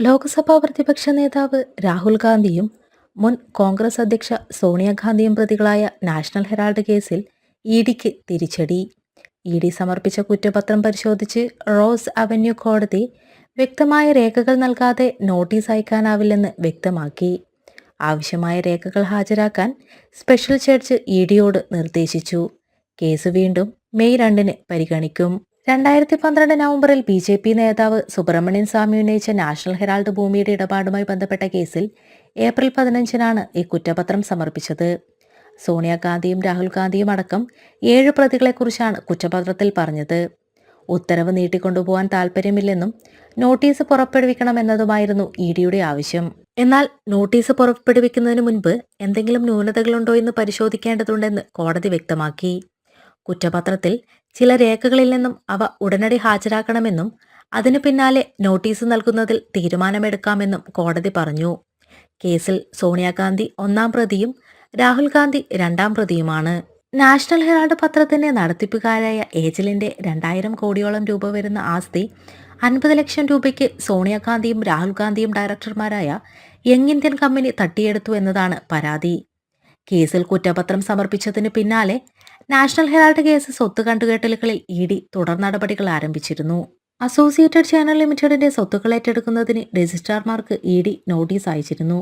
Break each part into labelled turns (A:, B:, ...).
A: ലോക്സഭാ പ്രതിപക്ഷ നേതാവ് രാഹുൽ ഗാന്ധിയും മുൻ കോൺഗ്രസ് അധ്യക്ഷ സോണിയാഗാന്ധിയും പ്രതികളായ നാഷണൽ ഹെറാൾഡ് കേസിൽ ഇ ഡിക്ക് തിരിച്ചടി. ഇ ഡി സമർപ്പിച്ച കുറ്റപത്രം പരിശോധിച്ച് റോസ് അവന്യൂ കോടതി വ്യക്തമായ രേഖകൾ നൽകാതെ നോട്ടീസ് അയക്കാനാവില്ലെന്ന് വ്യക്തമാക്കി. ആവശ്യമായ രേഖകൾ ഹാജരാക്കാൻ സ്പെഷ്യൽ ജഡ്ജ് ഇ ഡിയോട് നിർദ്ദേശിച്ചു. കേസ് വീണ്ടും മെയ് രണ്ടിന് പരിഗണിക്കും. രണ്ടായിരത്തി പന്ത്രണ്ട് നവംബറിൽ ബി ജെ പി നേതാവ് സുബ്രഹ്മണ്യൻ സ്വാമി ഉന്നയിച്ച നാഷണൽ ഹെറാൾഡ് ഭൂമിയുടെ ഇടപാടുമായി ബന്ധപ്പെട്ട കേസിൽ ഏപ്രിൽ പതിനഞ്ചിനാണ് ഈ കുറ്റപത്രം സമർപ്പിച്ചത്. സോണിയാഗാന്ധിയും രാഹുൽ ഗാന്ധിയും അടക്കം ഏഴ് പ്രതികളെക്കുറിച്ചാണ് കുറ്റപത്രത്തിൽ പറഞ്ഞത്. ഉത്തരവ് നീട്ടിക്കൊണ്ടുപോകാൻ താൽപ്പര്യമില്ലെന്നും നോട്ടീസ് പുറപ്പെടുവിക്കണമെന്നതുമായിരുന്നു ഇ ഡിയുടെ ആവശ്യം. എന്നാൽ നോട്ടീസ് പുറപ്പെടുവിക്കുന്നതിന് മുൻപ് എന്തെങ്കിലും ന്യൂനതകളുണ്ടോ എന്ന് പരിശോധിക്കേണ്ടതുണ്ടെന്ന് കോടതി വ്യക്തമാക്കി. കുറ്റപത്രത്തിൽ ചില രേഖകളിൽ നിന്നും അവ ഉടനടി ഹാജരാക്കണമെന്നും അതിനു പിന്നാലെ നോട്ടീസ് നൽകുന്നതിൽ തീരുമാനമെടുക്കാമെന്നും കോടതി പറഞ്ഞു. കേസിൽ സോണിയാഗാന്ധി ഒന്നാം പ്രതിയും രാഹുൽ ഗാന്ധി രണ്ടാം പ്രതിയുമാണ്. നാഷണൽ ഹെറാൾഡ് പത്രത്തിന്റെ നടത്തിപ്പുകാരായ ഏജലിന്റെ രണ്ടായിരം കോടിയോളം രൂപ വരുന്ന ആസ്തി അൻപത് ലക്ഷം രൂപയ്ക്ക് സോണിയാഗാന്ധിയും രാഹുൽ ഗാന്ധിയും ഡയറക്ടർമാരായ യങ് ഇന്ത്യൻ കമ്പനി തട്ടിയെടുത്തു എന്നതാണ് പരാതി. കേസിൽ കുറ്റപത്രം സമർപ്പിച്ചതിന് പിന്നാലെ നാഷണൽ ഹെറാൾഡ് കേസ് സ്വത്ത് കണ്ടുകെട്ടലുകളിൽ ഇ ഡി തുടർ നടപടികൾ ആരംഭിച്ചിരുന്നു. അസോസിയേറ്റഡ് ചാനൽ ലിമിറ്റഡിന്റെ സ്വത്തുക്കൾ ഏറ്റെടുക്കുന്നതിന് രജിസ്ട്രാർമാർക്ക് ഇ ഡി നോട്ടീസ് അയച്ചിരുന്നു.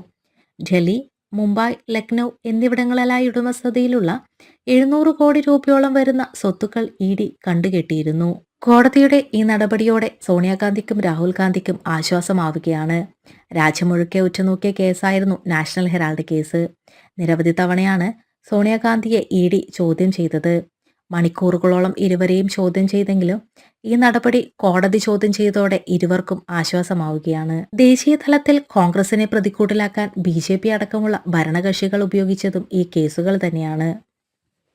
A: ഡൽഹി മുംബൈ ലക്നൗ എന്നിവിടങ്ങളിലായി ഉടമസ്ഥതയിലുള്ള എഴുന്നൂറ് കോടി രൂപയോളം വരുന്ന സ്വത്തുക്കൾ ഇ ഡി കണ്ടുകെട്ടിയിരുന്നു. കോടതിയുടെ ഈ നടപടിയോടെ സോണിയാഗാന്ധിക്കും രാഹുൽ ഗാന്ധിക്കും ആശ്വാസമാവുകയാണ്. രാജ്യമൊഴുക്കെ ഉറ്റുനോക്കിയ കേസായിരുന്നു നാഷണൽ ഹെറാൾഡ് കേസ്. നിരവധി തവണയാണ് സോണിയാഗാന്ധിയെ ഇ ഡി ചോദ്യം ചെയ്തത്. മണിക്കൂറുകളോളം ഇരുവരെയും ചോദ്യം ചെയ്തെങ്കിലും ഈ നടപടി കോടതി ചോദ്യം ചെയ്തതോടെ ഇരുവർക്കും ആശ്വാസമാവുകയാണ്. ദേശീയ തലത്തിൽ കോൺഗ്രസിനെ പ്രതിക്കൂട്ടിലാക്കാൻ ബി ജെ പി അടക്കമുള്ള ഭരണകക്ഷികൾ ഉപയോഗിച്ചതും ഈ കേസുകൾ തന്നെയാണ്.